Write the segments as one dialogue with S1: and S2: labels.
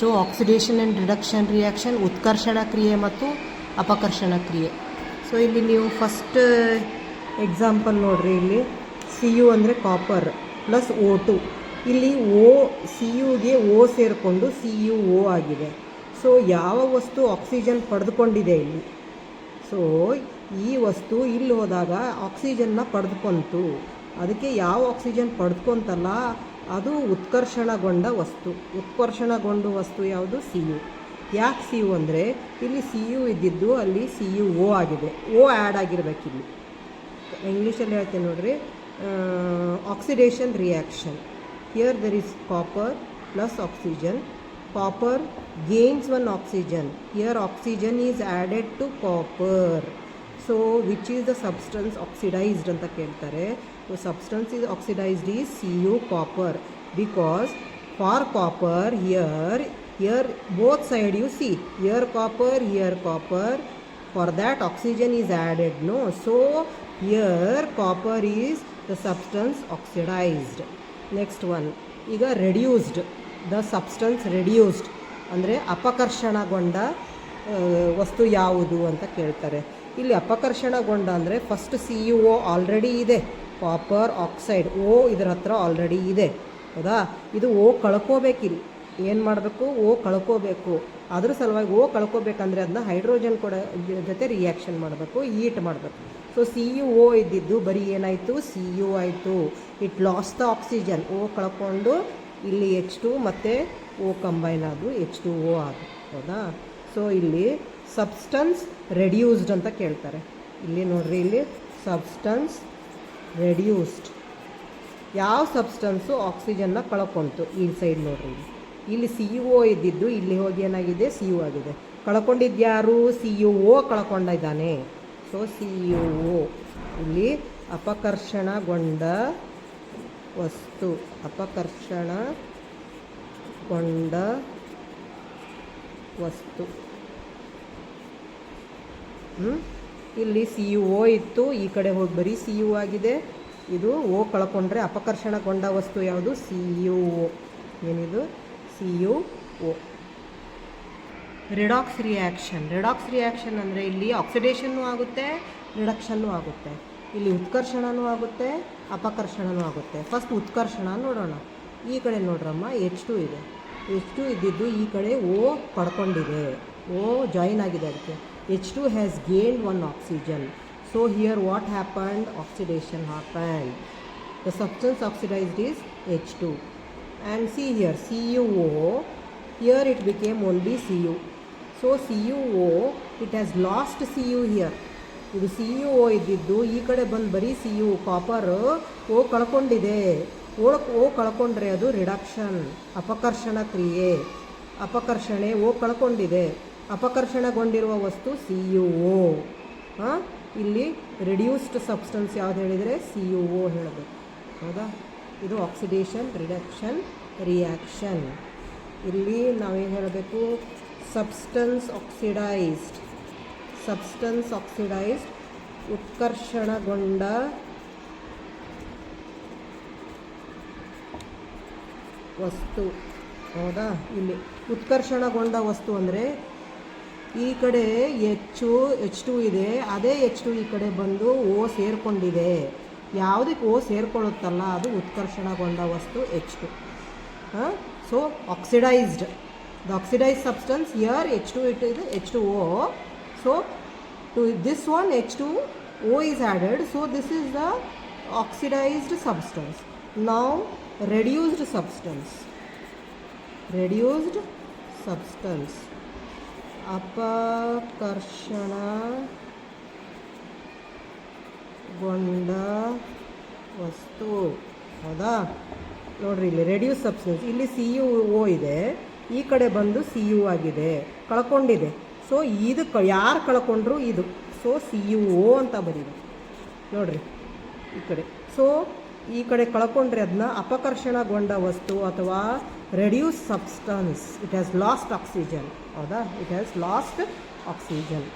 S1: Next oxidation and reduction reaction ಉತ್ಕರ್ಷಣ ಕ್ರಿಯೆ ಮತ್ತು ಅಪಕರ್ಷಣ ಕ್ರಿಯೆ. ಸೊ ಇಲ್ಲಿ ನೀವು ಫಸ್ಟ್ ಎಕ್ಸಾಂಪಲ್ ನೋಡ್ರಿ ಇಲ್ಲಿ. ಸಿ ಯು ಅಂದರೆ ಕಾಪರ್ ಪ್ಲಸ್ ಓ ಟು ಇಲ್ಲಿ ಓ ಸಿ ಯುಗೆ ಓ ಸೇರಿಕೊಂಡು ಸಿ ಯು ಓ ಆಗಿದೆ. ಸೊ ಯಾವ ವಸ್ತು ಆಕ್ಸಿಜನ್ ಪಡೆದುಕೊಂಡಿದೆ ಇಲ್ಲಿ? ಸೊ ಈ ವಸ್ತು ಇಲ್ಲಿ ಹೋದಾಗ ಆಕ್ಸಿಜನ್ನ ಪಡೆದುಕೊಂತು. ಅದಕ್ಕೆ ಯಾವ ಆಕ್ಸಿಜನ್ ಪಡೆದುಕೊಂತಲ್ಲ? ಅದು ಉತ್ಕರ್ಷಣಗೊಂಡ ವಸ್ತು. ಉತ್ಕರ್ಷಣಗೊಂಡ ವಸ್ತು ಯಾವುದು? ಸಿ ಯು ಯಾಕೆ ಸಿ ಯು ಅಂದರೆ, ಇಲ್ಲಿ ಸಿ ಯು ಇದ್ದಿದ್ದು ಅಲ್ಲಿ ಸಿ ಯು ಓ ಆಗಿದೆ. ಓ ಆ್ಯಡ್ ಆಗಿರ್ಬೇಕು ಇಲ್ಲಿ. ಇಂಗ್ಲೀಷಲ್ಲಿ ಹೇಳ್ತೀನಿ ನೋಡ್ರಿ oxidation reaction here there is copper plus oxygen copper gains one oxygen here oxygen is added to copper so which is the substance oxidised ಅಂತ ಕೇಳ್ತಾರೆ. Substance is oxidised is C U copper because for copper here here both side U C here copper here copper for that oxygen is added no so here copper is the substance oxidised next one ಈಗ reduced the substance reduced ಅಂದರೆ ಅಪಕರ್ಷಣಗೊಂಡ ವಸ್ತು ಯಾವುದು ಅಂತ ಕೇಳ್ತಾರೆ. ಇಲ್ಲಿ ಅಪಕರ್ಷಣಗೊಂಡ ಅಂದರೆ first C U O already ಇದೆ. ಕಾಪರ್ ಆಕ್ಸೈಡ್ ಓ ಇದರ ಹತ್ರ ಆಲ್ರೆಡಿ ಇದೆ. ಹೌದಾ? ಇದು ಓ ಕಳ್ಕೋಬೇಕಿಲ್ಲಿ ಏನು ಮಾಡಬೇಕು? ಓ ಕಳ್ಕೋಬೇಕು. ಅದ್ರ ಸಲುವಾಗಿ ಓ ಕಳ್ಕೋಬೇಕಂದ್ರೆ ಅದನ್ನ ಹೈಡ್ರೋಜನ್ ಕೂಡ ಜೊತೆ ರಿಯಾಕ್ಷನ್ ಮಾಡಬೇಕು ಈಟ್ ಮಾಡಬೇಕು. ಸೊ ಸಿ ಯು ಓ ಇದ್ದಿದ್ದು ಬರೀ ಏನಾಯಿತು? ಸಿ ಯು ಆಯಿತು. It loss the oxygen O ಕಳ್ಕೊಂಡು ಇಲ್ಲಿ ಎಚ್ ಟು ಮತ್ತು ಓ ಕಂಬೈನ್ ಆದು ಎಚ್ ಟು ಓ ಆದು ಹೌದಾ? ಸೊ ಇಲ್ಲಿ ಸಬ್ಸ್ಟನ್ಸ್ ರೆಡ್ಯೂಸ್ಡ್ ಅಂತ ಕೇಳ್ತಾರೆ. ಇಲ್ಲಿ ನೋಡ್ರಿ, ಇಲ್ಲಿ ಸಬ್ಸ್ಟನ್ಸ್ ರೆಡ್ಯೂಸ್ಡ್ ಯಾವ ಸಬ್ಸ್ಟನ್ಸು ಆಕ್ಸಿಜನ್ನ ಕಳ್ಕೊಂತು ಈ ಸೈಡ್ ನೋಡ್ರಿ ಇಲ್ಲಿ. ಸಿ ಯು ಒ ಇದ್ದಿದ್ದು, ಇಲ್ಲಿ ಹೋಗಿ ಏನಾಗಿದೆ? ಸಿ ಯು ಆಗಿದೆ. ಕಳ್ಕೊಂಡಿದ್ದು ಯಾರು ಸಿ ಯು ಒ ಕಳ್ಕೊಂಡಿದ್ದಾನೆ. ಸೊ ಸಿ ಯು ಒ ಇಲ್ಲಿ ಅಪಕರ್ಷಣಗೊಂಡ ವಸ್ತು. ಅಪಕರ್ಷಣಗೊಂಡ ವಸ್ತು? ಇಲ್ಲಿ ಸಿ ಯು ಓ ಇತ್ತು, ಈ ಕಡೆ ಹೋಗಿ ಬರೀ ಸಿ ಯು ಆಗಿದೆ. ಇದು ಓ ಕಳ್ಕೊಂಡ್ರೆ ಅಪಕರ್ಷಣಗೊಂಡ ವಸ್ತು ಯಾವುದು? ಸಿ ಯು ಓ ಏನಿದು? C U O redox reaction redox reaction ಅಂದರೆ ಇಲ್ಲಿ ಆಕ್ಸಿಡೇಷನ್ನು ಆಗುತ್ತೆ ರಿಡಕ್ಷನ್ನು ಆಗುತ್ತೆ. ಇಲ್ಲಿ ಉತ್ಕರ್ಷಣನೂ ಆಗುತ್ತೆ, ಅಪಕರ್ಷಣನೂ ಆಗುತ್ತೆ. ಫಸ್ಟ್ ಉತ್ಕರ್ಷಣ ನೋಡೋಣ. ಈ ಕಡೆ ನೋಡ್ರಮ್ಮ ಎಚ್ ಇದೆ. ಎಚ್ ಟು ಇದ್ದಿದ್ದು ಈ ಕಡೆ ಓ ಪಡ್ಕೊಂಡಿದೆ. ಓ ಜಾಯಿನ್ ಆಗಿದೆ ಅದಕ್ಕೆ. H two has gained one oxygen so here what happened oxidation happened the substance oxidised is H two and C here C U O here it became only C U so C U O it has lost C U here ಇದು C U O ಇದ್ದಿದ್ದು, ಈ ಕಡೆ ಬಂದು ಬರೀ C U copper O ಕಳ್ಕೊಂಡಿದೆ. O O ಕಳ್ಕೊಂಡ್ರೆ ಅದು reduction ಅಪಕರ್ಷಣ ಕ್ರಿಯೆ. ಅಪಕರ್ಷಣೆ ಓ ಕಳ್ಕೊಂಡಿದೆ. ಅಪಕರ್ಷಣಗೊಂಡಿರುವ ವಸ್ತು ಸಿ ಯು ಓ ಹಾಂ? ಇಲ್ಲಿ ರಿಡ್ಯೂಸ್ಡ್ ಸಬ್ಸ್ಟೆನ್ಸ್ ಯಾವ್ದು ಹೇಳಿದರೆ ಸಿ ಯು ಓ ಹೇಳಬೇಕು ಹೌದಾ? ಇದು ಆಕ್ಸಿಡೇಷನ್ ರಿಡಕ್ಷನ್ ರಿಯಾಕ್ಷನ್ ಇಲ್ಲಿ ನಾವೇನು ಹೇಳಬೇಕು? ಸಬ್ಸ್ಟನ್ಸ್ ಆಕ್ಸಿಡೈಸ್ಡ್ ಸಬ್ಸ್ಟನ್ಸ್ ಆಕ್ಸಿಡೈಸ್ಡ್ ಉತ್ಕರ್ಷಣಗೊಂಡ ವಸ್ತು. ಹೌದಾ? ಇಲ್ಲಿ ಉತ್ಕರ್ಷಣಗೊಂಡ ವಸ್ತು ಅಂದರೆ ಈ ಕಡೆ ಹೆಚ್ಚು ಎಚ್ ಟು ಇದೆ, ಅದೇ ಎಚ್ ಟು ಈ ಕಡೆ ಬಂದು ಓ ಸೇರಿಕೊಂಡಿದೆ. ಯಾವುದಕ್ಕೆ ಓ ಸೇರ್ಕೊಳ್ಳುತ್ತಲ್ಲ, ಅದು ಉತ್ಕರ್ಷಣಗೊಂಡ ವಸ್ತು H two so oxidised the oxidised substance here H two it ಇದು H two O so to this one H2O is added. So, this is the oxidized substance. Now, reduced substance. Reduced substance. ಅಪಕರ್ಷಣ ಗೊಂಡ ವಸ್ತು. ಹೌದಾ? ನೋಡ್ರಿ, ಇಲ್ಲಿ reduce substance ಇಲ್ಲಿ C U O ಇದೆ. ಈ ಕಡೆ ಬಂದು ಸಿ ಯು ಆಗಿದೆ. ಕಳ್ಕೊಂಡಿದೆ. ಸೊ ಇದು ಯಾರು ಕಳ್ಕೊಂಡ್ರು ಇದು? ಸೊ ಸಿ ಯು ಓ ಅಂತ ಬರೀರಿ. ನೋಡ್ರಿ, ಈ ಕಡೆ. ಸೊ ಈ ಕಡೆ ಕಳ್ಕೊಂಡ್ರೆ ಅದನ್ನ ಅಪಕರ್ಷಣಗೊಂಡ ವಸ್ತು ಅಥವಾ reduce substance it has lost oxygen ಹೌದಾ ಇಟ್ it ಲಾಸ್ಟ್ ಆಕ್ಸಿಜನ್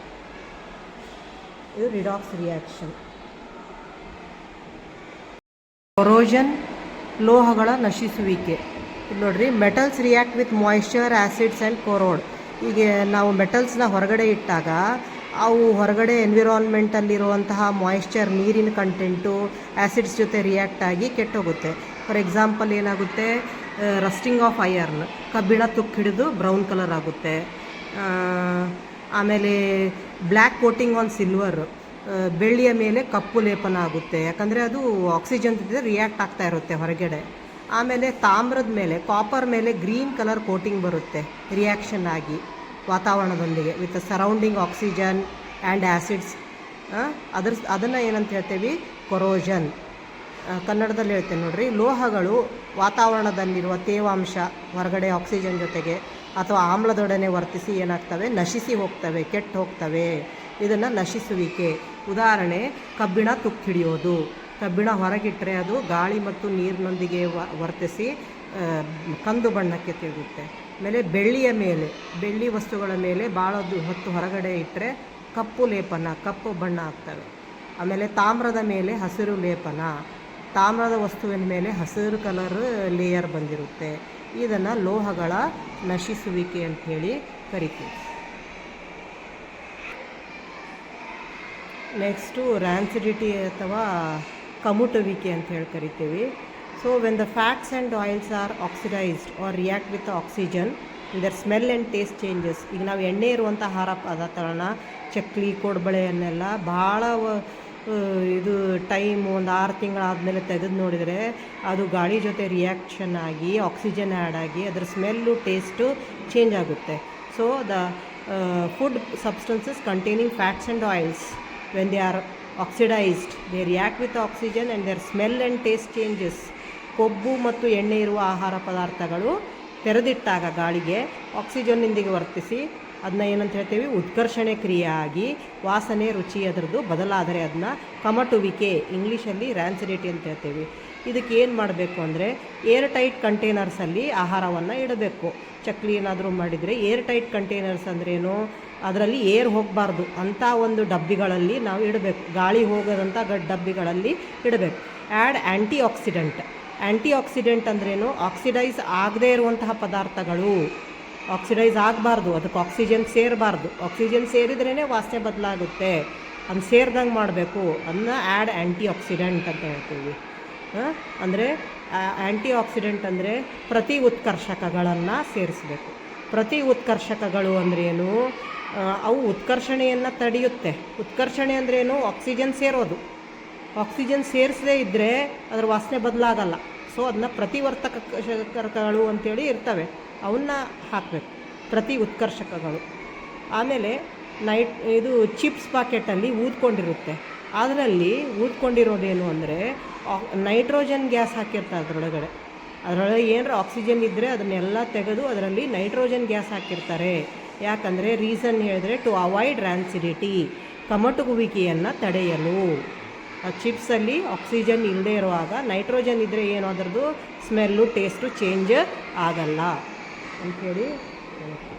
S1: ಇದು ರಿಡಾಕ್ಸ್ ರಿಯಾಕ್ಷನ್ ಲೋಹಗಳ ನಶಿಸುವಿಕೆ. ಇಲ್ಲಿ ನೋಡ್ರಿ metals react with moisture acids and corrode ಈಗ ನಾವು ಮೆಟಲ್ಸ್ನ ಹೊರಗಡೆ ಇಟ್ಟಾಗ, ಅವು ಹೊರಗಡೆ ಎನ್ವಿರಾನ್ಮೆಂಟಲ್ಲಿರುವಂತಹ ಮಾಯಿಶ್ಚರ್ ನೀರಿನ ಕಂಟೆಂಟು ಆ್ಯಸಿಡ್ಸ್ ಜೊತೆ ರಿಯಾಕ್ಟ್ ಆಗಿ ಕೆಟ್ಟೋಗುತ್ತೆ. ಫಾರ್ ಎಕ್ಸಾಂಪಲ್ ಏನಾಗುತ್ತೆ? ರಸ್ಟಿಂಗ್ ಆಫ್ ಐಯರ್ನ್ ಕಬ್ಬಿಣ ತುಕ್ಕು ಹಿಡಿದು ಬ್ರೌನ್ ಕಲರ್ ಆಗುತ್ತೆ. ಆಮೇಲೆ ಬ್ಲ್ಯಾಕ್ ಕೋಟಿಂಗ್ ಆನ್ ಸಿಲ್ವರ್ ಬೆಳ್ಳಿಯ ಮೇಲೆ ಕಪ್ಪು ಲೇಪನ ಆಗುತ್ತೆ. ಯಾಕಂದರೆ ಅದು ಆಕ್ಸಿಜನ್ ಜೊತೆ ರಿಯಾಕ್ಟ್ ಆಗ್ತಾ ಇರುತ್ತೆ ಹೊರಗಡೆ. ಆಮೇಲೆ ತಾಮ್ರದ ಮೇಲೆ ಕಾಪರ್ ಮೇಲೆ ಗ್ರೀನ್ ಕಲರ್ ಕೋಟಿಂಗ್ ಬರುತ್ತೆ ರಿಯಾಕ್ಷನ್ ಆಗಿ ವಾತಾವರಣದೊಂದಿಗೆ with surrounding oxygen and acids ಅದ್ರ, ಅದನ್ನು ಏನಂತ ಹೇಳ್ತೇವೆ? ಕೊರೋಜನ್ ಕನ್ನಡದಲ್ಲಿ ಹೇಳ್ತೇನೆ ನೋಡ್ರಿ. ಲೋಹಗಳು ವಾತಾವರಣದಲ್ಲಿರುವ ತೇವಾಂಶ, ಹೊರಗಡೆ ಆಕ್ಸಿಜನ್ ಜೊತೆಗೆ ಅಥವಾ ಆಮ್ಲದೊಡನೆ ವರ್ತಿಸಿ ಏನಾಗ್ತವೆ? ನಶಿಸಿ ಹೋಗ್ತವೆ, ಕೆಟ್ಟು ಹೋಗ್ತವೆ. ಇದನ್ನು ನಶಿಸುವಿಕೆ. ಉದಾಹರಣೆ, ಕಬ್ಬಿಣ ತುಕ್ಕಿಡಿಯೋದು ಕಬ್ಬಿಣ ಹೊರಗಿಟ್ಟರೆ ಅದು ಗಾಳಿ ಮತ್ತು ನೀರಿನೊಂದಿಗೆ ವರ್ತಿಸಿ ಕಂದು ಬಣ್ಣಕ್ಕೆ ತಿರುಗುತ್ತೆ. ಆಮೇಲೆ ಬೆಳ್ಳಿಯ ಮೇಲೆ, ಬೆಳ್ಳಿ ವಸ್ತುಗಳ ಮೇಲೆ ಭಾಳ ಹೊತ್ತು ಹೊರಗಡೆ ಇಟ್ಟರೆ ಕಪ್ಪು ಲೇಪನ, ಕಪ್ಪು ಬಣ್ಣ ಆಗ್ತವೆ. ಆಮೇಲೆ ತಾಮ್ರದ ಮೇಲೆ ಹಸಿರು ಲೇಪನ. ತಾಮ್ರದ ವಸ್ತುವಿನ ಮೇಲೆ ಹಸಿರು ಕಲರ್ ಲೇಯರ್ ಬಂದಿರುತ್ತೆ. ಇದನ್ನು ಲೋಹಗಳ ನಶಿಸುವಿಕೆ ಅಂತ ಹೇಳಿ ಕರಿತೀವಿ. ನೆಕ್ಸ್ಟು ರ್ಯಾನ್ಸಿಡಿಟಿ ಅಥವಾ ಕಮುಟುವಿಕೆ ಅಂತ ಹೇಳಿ ಕರಿತೀವಿ. So when the fats and oils are oxidised or react with oxygen their smell and taste changes ಈಗ ನಾವು ಎಣ್ಣೆ ಇರುವಂಥ ಆಹಾರ ಪದಾರ್ಥಗಳನ್ನ, ಚಕ್ಲಿ, ಕೋಡ್ಬಳೆಯನ್ನೆಲ್ಲ ಭಾಳ ಇದು ಟೈಮ್ ಒಂದು ಆರು ತಿಂಗಳಾದಮೇಲೆ ತೆಗೆದು ನೋಡಿದರೆ ಅದು ಗಾಳಿ ಜೊತೆ ರಿಯಾಕ್ಷನ್ ಆಗಿ ಆಕ್ಸಿಜನ್ ಆ್ಯಡ್ ಆಗಿ, ಅದರ ಸ್ಮೆಲ್ಲು ಟೇಸ್ಟು ಚೇಂಜ್ ಆಗುತ್ತೆ. So the food substances containing fats and oils when they are oxidised they react with oxygen and their smell and taste changes ಕೊಬ್ಬು ಮತ್ತು ಎಣ್ಣೆ ಇರುವ ಆಹಾರ ಪದಾರ್ಥಗಳು ತೆರೆದಿಟ್ಟಾಗ ಗಾಳಿಗೆ ಆಕ್ಸಿಜನ್ನಿಂದಿಗೆ ವರ್ತಿಸಿ ಅದನ್ನ ಏನಂತ ಹೇಳ್ತೀವಿ? ಉತ್ಕರ್ಷಣೆ ಕ್ರಿಯೆ ಆಗಿ ವಾಸನೆ, ರುಚಿ ಅದರದ್ದು ಬದಲಾದರೆ ಅದನ್ನ ಕಮಟುವಿಕೆ, ಇಂಗ್ಲೀಷಲ್ಲಿ ರ್ಯಾನ್ಸಿಡಿಟಿ ಅಂತ ಹೇಳ್ತೀವಿ. ಇದಕ್ಕೆ ಏನು ಮಾಡಬೇಕು ಅಂದರೆ ಏರ್ ಟೈಟ್ ಕಂಟೈನರ್ಸಲ್ಲಿ ಆಹಾರವನ್ನು ಇಡಬೇಕು. ಚಕ್ಲಿ ಏನಾದರೂ ಮಾಡಿದರೆ ಏರ್ ಟೈಟ್ ಕಂಟೈನರ್ಸ್ ಅಂದ್ರೇನು? ಅದರಲ್ಲಿ ಏರ್ ಹೋಗಬಾರ್ದು. ಅಂಥ ಒಂದು ಡಬ್ಬಿಗಳಲ್ಲಿ ನಾವು ಇಡಬೇಕು. ಗಾಳಿ ಹೋಗದಂಥ ಗಡ್ ಡಬ್ಬಿಗಳಲ್ಲಿ ಇಡಬೇಕು. Add antioxidant antioxidant ಅಂದ್ರೇನು? ಆಕ್ಸಿಡೈಸ್ ಆಗದೇ ಇರುವಂತಹ ಪದಾರ್ಥಗಳು. ಆಕ್ಸಿಡೈಸ್ ಆಗಬಾರ್ದು, ಅದಕ್ಕೆ ಆಕ್ಸಿಜನ್ ಸೇರಬಾರ್ದು. ಆಕ್ಸಿಜನ್ ಸೇರಿದ್ರೇ ವಾಸನೆ ಬದಲಾಗುತ್ತೆ. ಅದು ಸೇರ್ದಂಗೆ ಮಾಡಬೇಕು. ಅದನ್ನ ಆ್ಯಡ್ ಆ್ಯಂಟಿ ಆಕ್ಸಿಡೆಂಟ್ ಅಂತ ಹೇಳ್ತೀವಿ. ಅಂದರೆ ಆ್ಯಂಟಿ ಆಕ್ಸಿಡೆಂಟ್ ಅಂದರೆ ಪ್ರತಿ ಉತ್ಕರ್ಷಕಗಳನ್ನು ಸೇರಿಸಬೇಕು. ಪ್ರತಿ ಉತ್ಕರ್ಷಕಗಳು ಅಂದ್ರೇನು ಅವು ಉತ್ಕರ್ಷಣೆಯನ್ನು ತಡೆಯುತ್ತೆ. ಉತ್ಕರ್ಷಣೆ ಅಂದ್ರೇನು ಆಕ್ಸಿಜನ್ ಸೇರೋದು. ಆಕ್ಸಿಜನ್ ಸೇರಿಸದೇ ಇದ್ದರೆ ಅದರ ವಾಸನೆ ಬದಲಾಗಲ್ಲ. ಸೊ ಅದನ್ನ ಪ್ರತಿವರ್ತಕಗಳು ಅಂತೇಳಿ ಇರ್ತವೆ. ಅವನ್ನ ಹಾಕಬೇಕು, ಪ್ರತಿ ಉತ್ಕರ್ಷಕಗಳು. ಆಮೇಲೆ ನೈಟ್, ಇದು ಚಿಪ್ಸ್ ಪಾಕೆಟಲ್ಲಿ ಊದ್ಕೊಂಡಿರುತ್ತೆ. ಅದರಲ್ಲಿ ಊದ್ಕೊಂಡಿರೋದೇನು ಅಂದರೆ ನೈಟ್ರೋಜನ್ ಗ್ಯಾಸ್ ಹಾಕಿರ್ತಾರೆ ಅದರೊಳಗಡೆ. ಅದರೊಳಗೆ ಏನಾರ ಆಕ್ಸಿಜನ್ ಇದ್ದರೆ ಅದನ್ನೆಲ್ಲ ತೆಗೆದು ಅದರಲ್ಲಿ ನೈಟ್ರೋಜನ್ ಗ್ಯಾಸ್ ಹಾಕಿರ್ತಾರೆ. ಯಾಕಂದರೆ ರೀಸನ್ ಹೇಳಿದ್ರೆ ಟು ಅವಾಯ್ಡ್ ರ್ಯಾನ್ಸಿಡಿಟಿ ಕಮಟುಗುವಿಕೆಯನ್ನು ತಡೆಯಲು. ಆ ಚಿಪ್ಸಲ್ಲಿ ಆಕ್ಸಿಜನ್ ಇಲ್ಲದೆ ಇರುವಾಗ ನೈಟ್ರೋಜನ್ ಇದ್ದರೆ ಏನು ಅದರದ್ದು? ಸ್ಮೆಲ್ಲು, ಟೇಸ್ಟು ಚೇಂಜ್ ಆಗಲ್ಲ. ಅಂಥೇಳಿ ಹೇಳ್ತಾರೆ